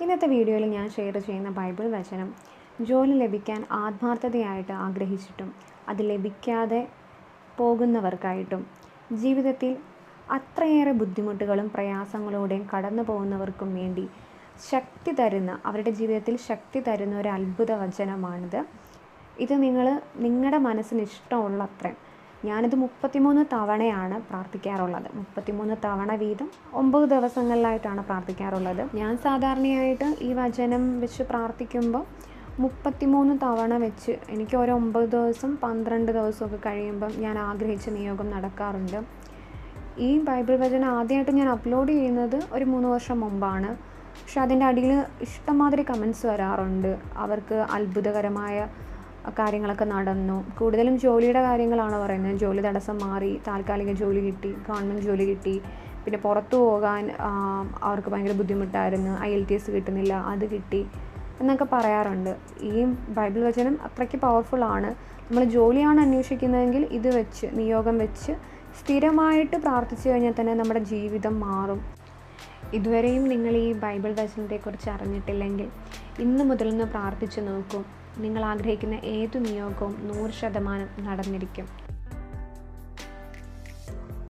ഇന്നത്തെ വീഡിയോയിൽ ഞാൻ ഷെയർ ചെയ്യുന്ന ബൈബിൾ വചനം ജോലി ലഭിക്കാൻ ആത്മാർത്ഥതയായിട്ട് ആഗ്രഹിച്ചിട്ടും അത് ലഭിക്കാതെ പോകുന്നവർക്കായിട്ടും ജീവിതത്തിൽ അത്രയേറെ ബുദ്ധിമുട്ടുകളും പ്രയാസങ്ങളോടെയും കടന്നു പോകുന്നവർക്കും വേണ്ടി ശക്തി തരുന്ന അവരുടെ ജീവിതത്തിൽ ശക്തി തരുന്ന ഒരു അത്ഭുത വചനമാണിത്. ഇത് നിങ്ങൾ നിങ്ങളുടെ മനസ്സിന് ഇഷ്ടമുള്ള അത്രയും ഞാനിത് മുപ്പത്തിമൂന്ന് തവണയാണ് പ്രാർത്ഥിക്കാറുള്ളത്. മുപ്പത്തിമൂന്ന് തവണ വീതം ഒമ്പത് ദിവസങ്ങളിലായിട്ടാണ് പ്രാർത്ഥിക്കാറുള്ളത്. ഞാൻ സാധാരണയായിട്ട് ഈ വചനം വെച്ച് പ്രാർത്ഥിക്കുമ്പോൾ മുപ്പത്തിമൂന്ന് തവണ വെച്ച് എനിക്ക് ഓരോ ഒമ്പത് ദിവസം പന്ത്രണ്ട് ദിവസമൊക്കെ കഴിയുമ്പം ഞാൻ ആഗ്രഹിച്ച നിയോഗം നടക്കാറുണ്ട്. ഈ ബൈബിൾ വചനം ആദ്യമായിട്ട് ഞാൻ അപ്ലോഡ് ചെയ്യുന്നത് ഒരു മൂന്ന് വർഷം മുമ്പാണ്. പക്ഷെ അതിന്റെ അടിയിൽ ഇഷ്ടംമാതിരി കമൻസ് വരാറുണ്ട്. അവർക്ക് അത്ഭുതകരമായ കാര്യങ്ങളൊക്കെ നടന്നു. കൂടുതലും ജോലിയുടെ കാര്യങ്ങളാണ് പറയുന്നത്. ജോലി തടസ്സം മാറി താൽക്കാലിക ജോലി കിട്ടി ഗവൺമെന്റ് ജോലി കിട്ടി. പിന്നെ പുറത്തു പോകാൻ അവർക്ക് ഭയങ്കര ബുദ്ധിമുട്ടായിരുന്നു. ഐ എൽ ടി എസ് കിട്ടുന്നില്ല അത് കിട്ടി എന്നൊക്കെ പറയാറുണ്ട്. ഈ ബൈബിൾ വചനം അത്രയ്ക്ക് പവർഫുൾ ആണ്. നമ്മൾ ജോലിയാണ് അന്വേഷിക്കുന്നതെങ്കിൽ ഇത് വെച്ച് നിയോഗം വെച്ച് സ്ഥിരമായിട്ട് പ്രാർത്ഥിച്ചു കഴിഞ്ഞാൽ തന്നെ നമ്മുടെ ജീവിതം മാറും. ഇതുവരെയും നിങ്ങൾ ഈ ബൈബിൾ വചനത്തെക്കുറിച്ച് അറിഞ്ഞിട്ടില്ലെങ്കിൽ ഇന്ന് മുതലൊന്ന് പ്രാർത്ഥിച്ചു നോക്കൂ. നിങ്ങൾ ആഗ്രഹിക്കുന്ന ഏതു നിയോഗവും നൂറ് ശതമാനം നടന്നിരിക്കും.